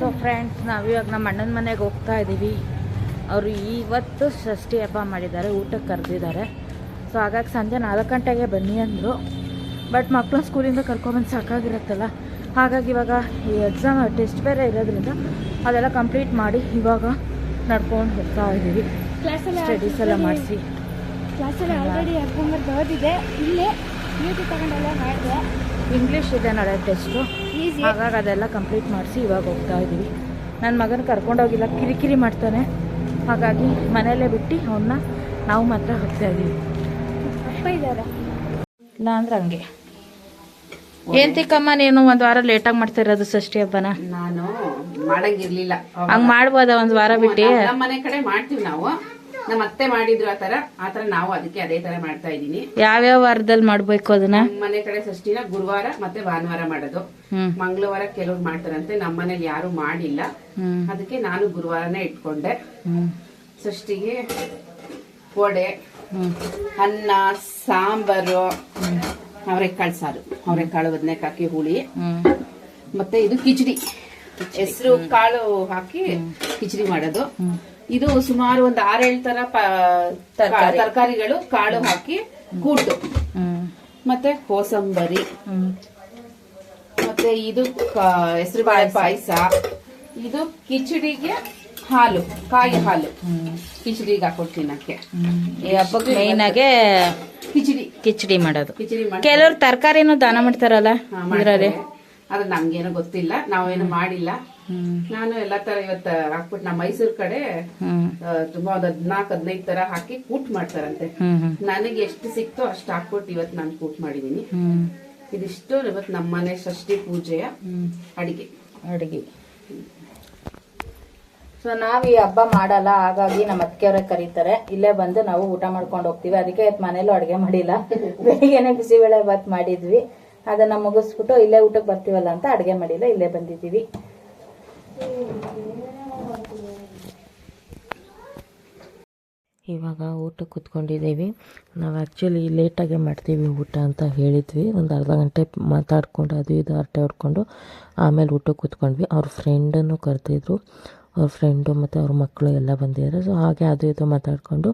So friends ನಾವಿವಾಗ ನಮ್ಮ ಅಣ್ಣನ ಮನೆಗೆ ಹೋಗ್ತಾ ಇದ್ದೀವಿ ಅವರು ಇವತ್ತು ಷಷ್ಠಿ ಹಬ್ಬ ಮಾಡಿದ್ದಾರೆ ಊಟಕ್ಕೆ ಕರೆದಿದ್ದಾರೆ. ಸೊ ಹಾಗಾಗಿ ಸಂಜೆ ನಾಲ್ಕು ಗಂಟೆಗೆ ಬನ್ನಿ ಅಂದರು. ಬಟ್ ಮಕ್ಕಳು ಸ್ಕೂಲಿಂದ ಕರ್ಕೊಂಬಂದು ಸಾಕಾಗಿರುತ್ತಲ್ಲ. ಹಾಗಾಗಿ ಇವಾಗ ಈ ಎಕ್ಸಾಮ್ ಟೆಸ್ಟ್ ಬೇರೆ ಇರೋದ್ರಿಂದ ಅದೆಲ್ಲ ಕಂಪ್ಲೀಟ್ ಮಾಡಿ ಇವಾಗ ನಡ್ಕೊಂಡು ಹೋಗ್ತಾ ಇದ್ದೀವಿ ಸ್ಟಡೀಸ್ ಎಲ್ಲ ಮಾಡಿಸಿ. ಕ್ಲಾಸಲ್ಲಿ ಆಲ್ರೆಡಿ ಅರ್ಕೊಂಬರ್ ಬರೋದಿದೆ. ಇಲ್ಲೇ ಯೂಟ್ಯೂಬ್ ತಗೊಂಡೆಲ್ಲ ಮಾಡಿದೆ. ಇಂಗ್ಲೀಷ್ ಇದೆ ನಾಳೆ ಟೆಸ್ಟು ಹಾಗಾಗಿ ಅದೆಲ್ಲ ಕಂಪ್ಲೀಟ್ ಮಾಡಿಸಿ ಇವಾಗ ಹೋಗ್ತಾ ಇದ್ದೀವಿ. ನನ್ನ ಮಗನ ಕರ್ಕೊಂಡೋಗಿಲ್ಲ ಕಿರಿಕಿರಿ ಮಾಡ್ತಾನೆ. ಹಾಗಾಗಿ ಮನೆಯಲ್ಲೇ ಬಿಟ್ಟು ಅವನ್ನ ನಾವು ಮಾತ್ರ ಹೋಗ್ತಾ ಇದ್ದೀವಿ. ಅಪ್ಪ ಇದ್ದಾರೆ ಇಲ್ಲ ಅಂದ್ರೆ ಹಂಗೆ. ಏನ್ ತಿಕ್ಕಮ್ಮ ನೀನು? ಒಂದು ವಾರ ಲೇಟಾಗಿ ಮಾಡ್ತಾ ಇರೋದು ಷಷ್ಠಿ ಹಬ್ಬನ? ನಾನು ಮಾಡಂಗಿರ್ಲಿಲ್ಲ. ಹಂಗ್ ಮಾಡ್ಬೋದ ಒಂದು ವಾರ ಬಿಟ್ಟು? ನಮ್ಮ ಮನೆ ಕಡೆ ಮಾಡ್ತೀವಿ ನಾವು. ನಮ್ಮ ಅತ್ತೆ ಮಾಡಿದ್ರು ಆ ಆತರ ನಾವು ಅದಕ್ಕೆ ಅದೇ ತರ ಮಾಡ್ತಾ ಇದೀನಿ ಯಾವ್ಯಾವ ವಾರದಲ್ಲಿ ಮಾಡ್ಬೇಕು ಅದನ್ನ? ಮನೆ ಕಡೆ ಷಷ್ಠಿನ ಗುರುವಾರ ಮತ್ತೆ ಭಾನುವಾರ ಮಾಡೋದು. ಮಂಗಳವಾರ ಕೆಲವ್ರು ಮಾಡ್ತಾರಂತೆ ನಮ್ಮ ಮನೇಲಿ ಯಾರು ಮಾಡಿಲ್ಲ. ಅದಕ್ಕೆ ನಾನು ಗುರುವಾರನೇ ಇಟ್ಕೊಂಡೆ. ಷಷ್ಟಿಗೆ ಷಷ್ಠಿಗೆ ವಡೆ ಅನ್ನ ಸಾಂಬಾರು ಅವರೆಕಾಳು ಸಾರು ಅವರೆಕಾಳು ಬದನೆಕಾಯಿ ಹಾಕಿ ಹುಳಿ ಮತ್ತೆ ಇದು ಕಿಚಡಿ. ಹೆಸರು ಕಾಳು ಹಾಕಿ ಕಿಚಡಿ ಮಾಡೋದು. ಇದು ಸುಮಾರು ಒಂದು ಆರೇಳು ತರ ತರ್ಕಾರಿ. ತರಕಾರಿಗಳು ಕಾಳು ಹಾಕಿ ಕೂಟು. ಮತ್ತೆ ಕೋಸಂಬರಿ. ಮತ್ತೆ ಇದು ಹೆಸರು ಬಾಳೆ ಪಾಯಸ. ಇದು ಕಿಚಡಿಗೆ ಹಾಲು ಕಾಯಿ ಹಾಲು. ಕಿಚಡಿಗೆ ಹಾಕೊಟ್ಟು ತಿನ್ನಕ್ಕೆ ಮೇಯ್ನ್ ಆಗಿ ಕಿಚಡಿ. ಕಿಚಡಿ ಮಾಡೋದು. ಕೆಲವರು ತರಕಾರಿನೂ ದಾನ ಮಾಡ್ತಾರಲ್ಲ ಅದು ನಮ್ಗೇನು ಗೊತ್ತಿಲ್ಲ. ನಾವೇನು ಮಾಡಿಲ್ಲ. ನಾನು ಎಲ್ಲಾ ತರ ಇವತ್ತ ಹಾಕ್ಬಿಟ್ಟು ನಮ್ಮ ಮೈಸೂರ್ ಕಡೆ ತುಂಬಾ ಒಂದ್ ಹದ್ನಾಕ್ ಹದಿನೈದು ತರ ಹಾಕಿ ಕೂಟ್ ಮಾಡ್ತಾರಂತೆ. ನನಗೆ ಎಷ್ಟು ಸಿಕ್ತೋ ಅಷ್ಟು ಹಾಕ್ಬಿಟ್ಟು ಇವತ್ ನಾನು ಕೂಟ್ ಮಾಡಿದೀನಿ. ಇದಿಷ್ಟು ಇವತ್ ನಮ್ಮನೆ ಷಷ್ಠಿ ಪೂಜೆಯ ಅಡಿಗೆ ಅಡಿಗೆ. ಅಡುಗೆ. ಸೊ ನಾವು ಈ ಹಬ್ಬ ಮಾಡಲ್ಲ ಹಾಗಾಗಿ ನಮ್ಮ ಅತ್ತಿಗೆಯವರೇ ಕರೀತಾರೆ. ಇಲ್ಲೇ ಬಂದು ನಾವು ಊಟ ಮಾಡ್ಕೊಂಡು ಹೋಗ್ತೀವಿ. ಅದಕ್ಕೆ ಇವತ್ತು ಮನೇಲೂ ಅಡಿಗೆ ಮಾಡಿಲ್ಲ. ಬೆಳಿಗ್ಗೆನೆ ಬಿಸಿಬೇಳೆ ಭಾತ್ ಮಾಡಿದ್ವಿ. ಅದನ್ನ ಮುಗಿಸ್ಬಿಟ್ಟು ಇಲ್ಲೇ ಊಟಕ್ಕೆ ಬರ್ತೀವಲ್ಲ ಅಂತ ಅಡಿಗೆ ಮಾಡಿಲ್ಲ. ಇಲ್ಲೇ ಬಂದಿದ್ದೀವಿ. ಇವಾಗ ಊಟ ಕೂತ್ಕೊಂಡಿದ್ದೀವಿ. ನಾವು ಆ್ಯಕ್ಚುಲಿ ಲೇಟಾಗೆ ಮಾಡ್ತೀವಿ ಊಟ ಅಂತ ಹೇಳಿದ್ವಿ. ಒಂದು ಅರ್ಧ ಗಂಟೆ ಮಾತಾಡ್ಕೊಂಡು ಅದು ಇದು ಅರ್ಟೆ ಹೊಡ್ಕೊಂಡು ಆಮೇಲೆ ಊಟಕ್ಕೆ ಕೂತ್ಕೊಂಡ್ವಿ. ಅವ್ರ ಫ್ರೆಂಡನ್ನು ಕರೆದಿದ್ರು. ಅವ್ರ ಫ್ರೆಂಡು ಮತ್ತು ಅವ್ರ ಮಕ್ಕಳು ಎಲ್ಲ ಬಂದಿದ್ದಾರೆ ಸೊ ಹಾಗೆ ಅದು ಇದು ಮಾತಾಡಿಕೊಂಡು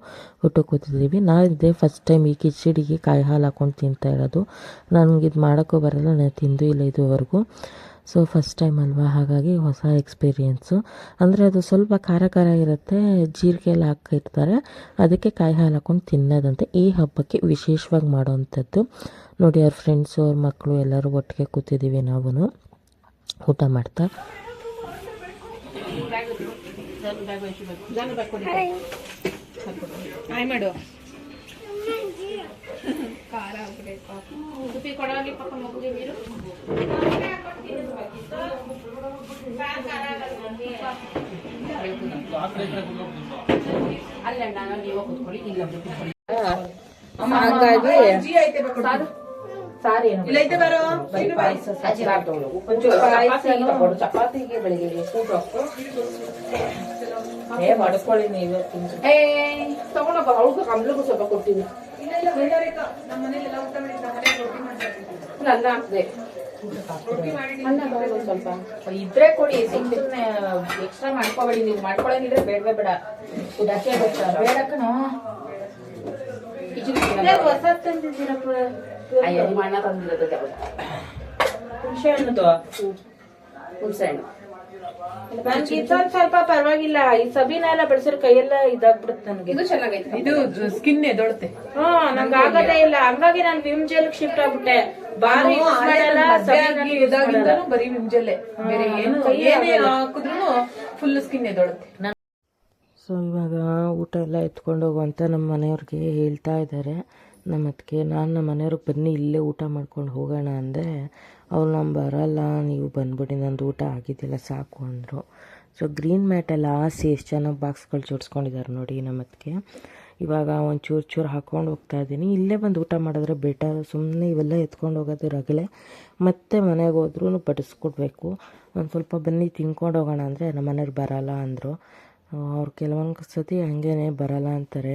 ಊಟಕ್ಕೆ ಕೂತಿದ್ದೀವಿ ನಾನು ಇದೇ ಫಸ್ಟ್ ಟೈಮ್ ಈ ಕಿಚಡಿಗೆ ಕಾಯಿ ಹಾಲು ಹಾಕೊಂಡು ತಿಂತಾ ಇರೋದು. ನನಗೆ ಇದು ಮಾಡೋಕ್ಕೂ ಬರಲ್ಲ, ನಾನು ತಿಂದು ಇಲ್ಲ ಇದುವರೆಗೂ. ಸೊ ಫಸ್ಟ್ ಟೈಮ್ ಅಲ್ವಾ? ಹಾಗಾಗಿ ಹೊಸ ಎಕ್ಸ್ಪೀರಿಯೆನ್ಸು ಅಂದರೆ ಅದು ಸ್ವಲ್ಪ ಖಾರ ಖಾರ ಇರುತ್ತೆ ಜೀರಿಗೆ ಎಲ್ಲ ಹಾಕಿರ್ತಾರೆ ಅದಕ್ಕೆ ಕಾಯಿ ಹಾಲು ಹಾಕೊಂಡು ತಿನ್ನೋದಂತೆ. ಈ ಹಬ್ಬಕ್ಕೆ ವಿಶೇಷವಾಗಿ ಮಾಡೋವಂಥದ್ದು ನೋಡಿ ಅವ್ರ ಫ್ರೆಂಡ್ಸು ಅವ್ರ ಮಕ್ಕಳು ಎಲ್ಲರೂ ಒಟ್ಟಿಗೆ ಕೂತಿದ್ದೀವಿ ನಾವು ಊಟ ಮಾಡ್ತಾ. ಹಾಯ್ ಮಾಡು ಅಲ್ಲ ನಾನು ನೀವು ಕೂತ್ಕೊಳ್ಳಿ ಇಲ್ಲೊಬ್ರು ಕೂತ್ಕೊಳ್ಳಿ. ಹಾಗಾಗಿ ಸಾರಿ ಚಪಾತಿಗೆ ಬೆಳಿಗ್ಗೆ ಕೂಟು ಮಾಡ್ಕೊಳ್ಳಿ ನೀವು. ಏ ತಗೊಂಡೋಗ. ಅವ್ಳಿಗೂ ಕಮ್ಲಿಗೂ ಸ್ವಲ್ಪ ಕೊಟ್ಟಿವಿ ಅನ್ನ ಹಾಕ್ದೆ. ಸ್ವಲ್ಪ. ಇದ್ರೆ ಕೊಡಿ ಸುಮ್ಮನೆ ಎಕ್ಸ್ಟ್ರಾ ಮಾಡ್ಕೋಬೇಡಿ ನೀವು ಮಾಡ್ಕೊಳಂಗಿದ್ರೆ ಬೇಡವೇ ಬೇಡ. ಇದಕ್ಕೆ ಬೇಡ ಕಣೋ ಕಿಚಡಿ ಹೊಸ ತಂದಿದ್ದೀರಪ್ಪ ಅಯ್ಯೋ ನಿಮ್ಮ ಅಣ್ಣ ತಂದಿರೋದು? ಹುಣಸೆ ಹಣ್ಣದು ಹುಣ್ಸೆ ಹಣ್ಣು. ನನ್ಗೆ ಇದೊಂದ್ ಸ್ವಲ್ಪ ಪರವಾಗಿಲ್ಲ. ಈ ಸಬೀನ ಎಲ್ಲ ಬೆಳೆಸಿದ್ರೆ ಕೈಯೆಲ್ಲ ಇದಾಗ್ಬಿಡುತ್ತೆ ನನಗೆ. ಇದು ಚೆನ್ನಾಗೈತೆ. ಇದು ಸ್ಕಿನ್ ಎದೊಳುತ್ತೆ ಹಾ ನಂಗೆ ಆಗದೇ ಇಲ್ಲ. ಹಂಗಾಗಿ ನಾನು ವಿಮ್ ಜೆಲ್ ಶಿಫ್ಟ್ ಆಗ್ಬಿಟ್ಟೆ. ಬಾರಿ use ಮಾಡಲ್ಲ, ಸಬೀನ use ಮಾಡಲ್ಲ. ಇದಾಗಿಂದನು ಬರೀ ವಿಮ್ಜಲ್ಲೇ ಬೇರೆ ಏನು ಏನೇ. ಹಾಕಿದ್ರು ಫುಲ್ ಸ್ಕಿನ್ ಎದೊಳುತ್ತೆ ಸೊ ಇವಾಗ ಊಟ ಎಲ್ಲ ಎತ್ಕೊಂಡು ಹೋಗುವಂತ ನಮ್ಮ ಮನೆಯವ್ರಿಗೆ ಹೇಳ್ತಾ ಇದ್ದಾರೆ. ನಮ್ಮ ನಾನು ನಮ್ಮ ಮನೆಯವ್ರಿಗೆ ಬನ್ನಿ, ಇಲ್ಲೇ ಊಟ ಮಾಡ್ಕೊಂಡು ಹೋಗೋಣ ಅಂದರೆ ಅವ್ರು ನಾನು ಬರಲ್ಲ, ನೀವು ಬಂದ್ಬಿಡಿ, ನಂದು ಊಟ ಆಗಿದ್ದಿಲ್ಲ, ಸಾಕು, ಅಂದರು. ಸೊ ಗ್ರೀನ್ ಮ್ಯಾಟ್ ಆಸೆ ಎಷ್ಟು ಚೆನ್ನಾಗಿ ಬಾಕ್ಸ್ಗಳು ಜೋಡಿಸ್ಕೊಂಡಿದ್ದಾರೆ ನೋಡಿ ನಮ್ಮ ಇವಾಗ ಒಂದು ಚೂರು ಚೂರು ಹಾಕ್ಕೊಂಡು ಹೋಗ್ತಾ ಇದ್ದೀನಿ. ಇಲ್ಲೇ ಬಂದು ಊಟ ಮಾಡಿದ್ರೆ ಬೆಟರ್ ಸುಮ್ಮನೆ ಇವೆಲ್ಲ ಎತ್ಕೊಂಡು ಹೋಗೋದು ರಗಳೆ. ಮತ್ತೆ ಮನೆಗೆ ಹೋದ್ರೂ ಬಡಿಸ್ಕೊಡ್ಬೇಕು. ಒಂದು ಸ್ವಲ್ಪ ಬನ್ನಿ, ತಿನ್ಕೊಂಡು ಹೋಗೋಣ ಅಂದರೆ ನಮ್ಮ ಮನೆಯವ್ರು ಬರಲ್ಲ ಅಂದರು. ಅವ್ರು ಕೆಲವೊಂದು ಸತಿ ಹಂಗೇನೆ ಬರಲ್ಲ ಅಂತಾರೆ.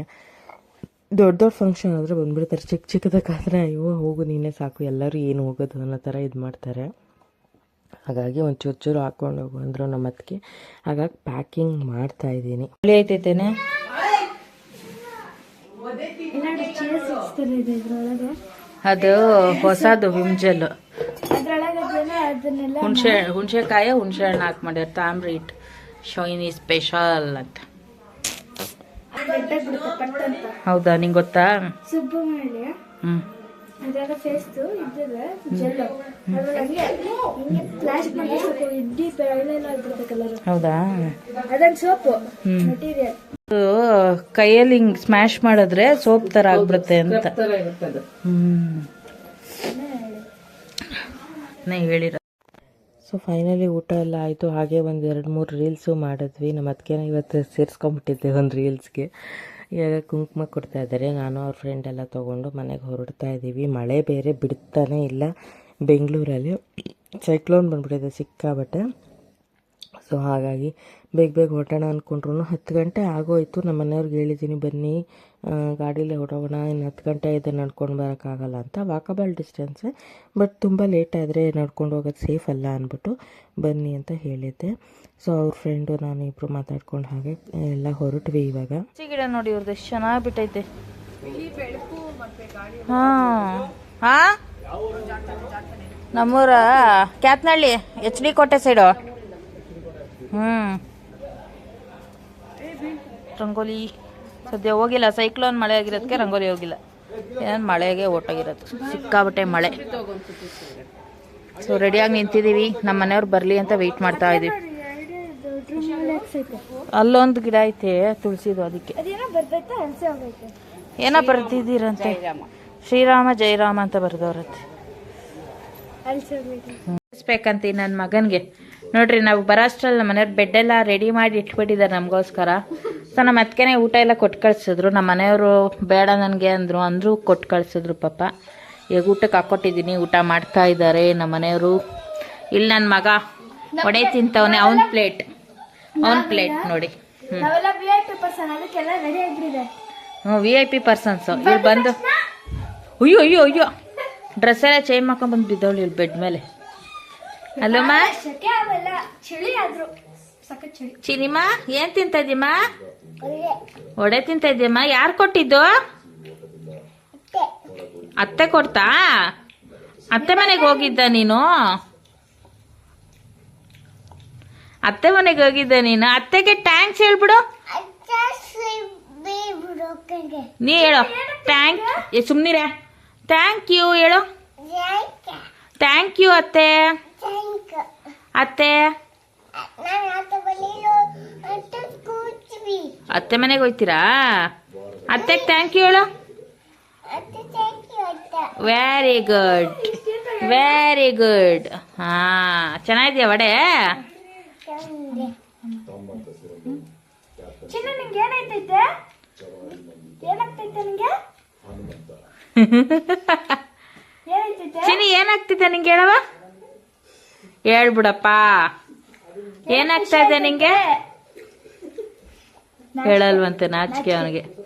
ದೊಡ್ಡ ದೊಡ್ಡ ಫಂಕ್ಷನ್ ಆದರೆ ಬಂದ್ಬಿಡ್ತಾರೆ. ಚಿಕ್ಕ ಚಿಕ್ಕದಕ್ಕಾದ್ರೆ ಅಯ್ಯೋ ಹೋಗು ನೀನೇ ಸಾಕು ಎಲ್ಲರೂ ಏನು ಹೋಗೋದು? ಅನ್ನೋ ಥರ ಇದು ಮಾಡ್ತಾರೆ. ಹಾಗಾಗಿ ಒಂದು ಚೂರು ಚೂರು ಹಾಕ್ಕೊಂಡು ಹೋಗು ಅಂದರು ನಮ್ಮ ಅತ್ತಿಗೆ. ಹಾಗಾಗಿ ಪ್ಯಾಕಿಂಗ್ ಮಾಡ್ತಾ ಇದ್ದೀನಿ. ಒಳ್ಳೆ ಐತೈತೇನೆ? ಅದು ಹೊಸದು ಹುಂಜಲ್ ಹುಣ್ಸೆ ಹುಣ್ಸೆಕಾಯಿ ಹುಣ್ಸೆ ಹುಣಸೆ ಹುಣಸೆಕಾಯಿ ಹುಣಸೆ ಹಣ್ಣು ಹಾಕಿ ಮಾಡ್ಯಾರ ತಾಮ್ರಿ ಇಟ್ ಶೈನಿ ಸ್ಪೆಷಲ್ ಅಂತ. ಹೌದಾ ನಿಂಗೆ ಗೊತ್ತಾ? ಹ್ಞೂ ಅದ್ರಾಗ ಫೇಸ್ದು ಇದ್ದದ ಜೆಲ್ ಅದ್ರೊಳಗೆ ಹಿಂಗೆ ಫ್ಲಾಶ್ ಮಾಡಿ ಸ್ವಲ್ಪ ಇಡ್ಡಿ ಬೆಳೆಲ್ಲ ಇದ್ರದ್ದು ಕಲರ್ ಹೌದಾ? ಅದೊಂದು ಸೋಪು ಮೆಟೀರಿಯಲ್ ಅದು ಕೈಯಲ್ಲಿ ಹಿಂಗ್ ಸ್ಮ್ಯಾಶ್ ಮಾಡಿದ್ರೆ ಸೋಪ್ ತರ ಆಗ್ಬಿಡುತ್ತೆ ಅಂತ. ಹ್ಮ್. ನೇ ಹೇಳಿರ ಸೊ ಫೈನಲಿ ಊಟ ಎಲ್ಲ ಆಯಿತು. ಹಾಗೆ ಒಂದು ಎರಡು ಮೂರು ರೀಲ್ಸು ಮಾಡಿದ್ವಿ. ನಮ್ಮ ಅದಕ್ಕೆ ಇವತ್ತು ಸೇರಿಸ್ಕೊಂಬಿಟ್ಟಿದ್ದೆ ಒಂದು ರೀಲ್ಸ್ಗೆ ಇವಾಗ ಕುಂಕುಮ ಕೊಡ್ತಾ ಇದ್ದಾರೆ ನಾನು ಅವ್ರ ಫ್ರೆಂಡ್ ಎಲ್ಲ ತೊಗೊಂಡು ಮನೆಗೆ ಹೊರಡ್ತಾ ಇದ್ದೀವಿ ಮಳೆ ಬೇರೆ ಬಿಡ್ತಾನೆ ಇಲ್ಲ. ಬೆಂಗಳೂರಲ್ಲಿ ಸೈಕ್ಲೋನ್ ಬಂದುಬಿಟ್ಟಿದೆ ಸಿಕ್ಕಾಬಟ್ಟೆ ಸೊ ಹಾಗಾಗಿ ಬೇಗ ಬೇಗ ಹೊರಟೋಣ ಅಂದ್ಕೊಂಡ್ರು ಹತ್ತು ಗಂಟೆ ಆಗೋಯ್ತು. ನಮ್ಮ ಮನೆಯವ್ರಿಗೆ ಹೇಳಿದ್ದೀನಿ ಬನ್ನಿ ಗಾಡೀಲೇ ಹೊರಡೋಣ ಇನ್ನು ಹತ್ತು ಗಂಟೆ ಇದೆ ನಡ್ಕೊಂಡು ಬರೋಕ್ಕಾಗಲ್ಲ ಅಂತ. ವಾಕಬಲ್ ಡಿಸ್ಟೆನ್ಸೆ ಬಟ್ ತುಂಬ ಲೇಟ್ ಆದರೆ ನಡ್ಕೊಂಡು ಹೋಗೋದು ಸೇಫ್ ಅಲ್ಲ ಅಂದ್ಬಿಟ್ಟು ಬನ್ನಿ ಅಂತ ಹೇಳಿದ್ದೆ. ಸೊ ಅವ್ರ ಫ್ರೆಂಡು ನಾನು ಇಬ್ಬರು ಮಾತಾಡ್ಕೊಂಡು ಹಾಗೆ ಎಲ್ಲ ಹೊರಟ್ವಿ ಇವಾಗ. ಗಿಡ ನೋಡಿ ಇವ್ರದ್ದು ಎಷ್ಟು ಚೆನ್ನಾಗಿ ಬಿಟ್ಟೈತೆ. ಹಾ. ಹಾ? ನಮ್ಮೂರ ಕ್ಯಾತ್ನಹಳ್ಳಿ ಎಚ್ ಡಿ ಕೋಟೆ ಸೈಡು ಹ್ಮ್. ರಂಗೋಲಿ ಸದ್ಯ ಹೋಗಿಲ್ಲ. ಸೈಕ್ಲೋನ್ ಮಳೆ ಆಗಿರೋದಕ್ಕೆ ರಂಗೋಲಿ ಹೋಗಿಲ್ಲ. ಏನಾದ್ರು ಮಳೆಗೆ ಓಟೋಗಿರೋದು. ಸಿಕ್ಕಾಬಟ್ಟೆ ಮಳೆ. ಸೊ ರೆಡಿಯಾಗಿ ನಿಂತಿದ್ದೀವಿ ನಮ್ಮ ಮನೆಯವ್ರು ಬರಲಿ ಅಂತ ವೆಯ್ಟ್ ಮಾಡ್ತಾ ಇದ್ದೀವಿ ಅಲ್ಲೊಂದು ಗಿಡ ಐತೆ ತುಳಸಿದು ಅದಕ್ಕೆ. ಏನ ಬರ್ತಿದ್ದೀರಂತೆ ಶ್ರೀರಾಮ ಜಯರಾಮ ಅಂತ ಬರ್ದವ್ರತ್ತೆ. ಬೇಕಂತೀನಿ ಬೇಕಂತ ನನ್ನ ಮಗನಿಗೆ. ನೋಡ್ರಿ ನಾವು ಬರೋಷ್ಟ್ರಲ್ಲಿ ನಮ್ಮ ಮನೆಯವ್ರು ಬೆಡ್ ಎಲ್ಲ ರೆಡಿ ಮಾಡಿ ಇಟ್ಬಿಟ್ಟಿದ್ದಾರೆ ನಮಗೋಸ್ಕರ. ಸೊ ನಮ್ಮ ಅದಕ್ಕೆ ಊಟ ಎಲ್ಲ ಕೊಟ್ಟು ಕಳಿಸಿದ್ರು. ನಮ್ಮ ಮನೆಯವರು ಬೇಡ ನನಗೆ ಅಂದರು ಅಂದರೂ ಕೊಟ್ಟು ಕಳಿಸಿದ್ರು ಪಾಪ. ಈಗ ಊಟಕ್ಕೆ ಹಾಕ್ಕೊಟ್ಟಿದ್ದೀನಿ ಊಟ ಮಾಡ್ತಾ ಇದ್ದಾರೆ ನಮ್ಮ ಮನೆಯವರು. ಇಲ್ಲಿ ನನ್ನ ಮಗ ಒಡೆ ತಿಂತವನೆ ಅವನ ಪ್ಲೇಟ್ ಅವನ ಪ್ಲೇಟ್ ನೋಡಿ. ಹ್ಞೂ ವಿ ಐ ಪಿ ಪರ್ಸನ್ಸು ಇಲ್ಲಿ ಬಂದು ಅಯ್ಯೋ ಅಯ್ಯೋ ಅಯ್ಯೋ. ಡ್ರೆಸ್ ಎಲ್ಲ ಚೇಂಜ್ ಮಾಡ್ಕೊಂಡ್ಬಂದು ಬಿದ್ದವಳು ಇಲ್ಲಿ ಬೆಡ್ ಮೇಲೆ. ಅಲ್ಲಮ್ಮ ಶಕೆ ಆಗಲ್ಲ ಚಳಿ ಆದ್ರು ಸಖತ್ ಚಳಿ. ಚಿನಿಮ್ಮ ಏನ್ ತಿಂತ ಒಡೆ ತಿಂತ ಯಾರು ಕೊಟ್ಟಿದ್ದು? ಅತ್ತೆ. ಕೊಡ್ತಾ? ಅತ್ತೆ ಮನೆಗೆ ಹೋಗಿದ್ದ ನೀನು? ಅತ್ತೆ ಮನೆಗೆ ಹೋಗಿದ್ದ ನೀನು? ಅತ್ತೆಗೆ ಟ್ಯಾಂಕ್ಸ್ ಹೇಳ್ಬಿಡು. ನೀ ಹೇಳು. ಟ್ಯಾಂಕ್ ಸುಮ್ನಿರ. ಥ್ಯಾಂಕ್ ಯು ಹೇಳು. ಥ್ಯಾಂಕ್ ಯು ಅತ್ತೆ. ಅತ್ತೆ? ಅತ್ತೆ ಮನೆಗೆ ಹೋಯ್ತೀರಾ? ಅತ್ತೆ ಥ್ಯಾಂಕ್ ಯು ಹೇಳು. ವೆರಿ ಗುಡ್ ವೆರಿ ಗುಡ್ ಹಾ ಚೆನ್ನಾಗಿದೆಯಾ ವಡೆ? ಚಿನ್ನ ನಿಂಗೆ ಏನಾಯ್ತೈತೆ? ಏನಾಗ್ತೈತೆ ಏನಾಗ್ತಿದೆ ನಿಂಗೆ ಹೇಳವ ಹೇಳ್ಬಿಡಪ್ಪ. ಏನಾಗ್ತಾ ಇದೆ ನಿಂಗೆ? ಹೇಳಲ್ವಂತೆ ನಾಚಿಕೆ ಅವನಿಗೆ.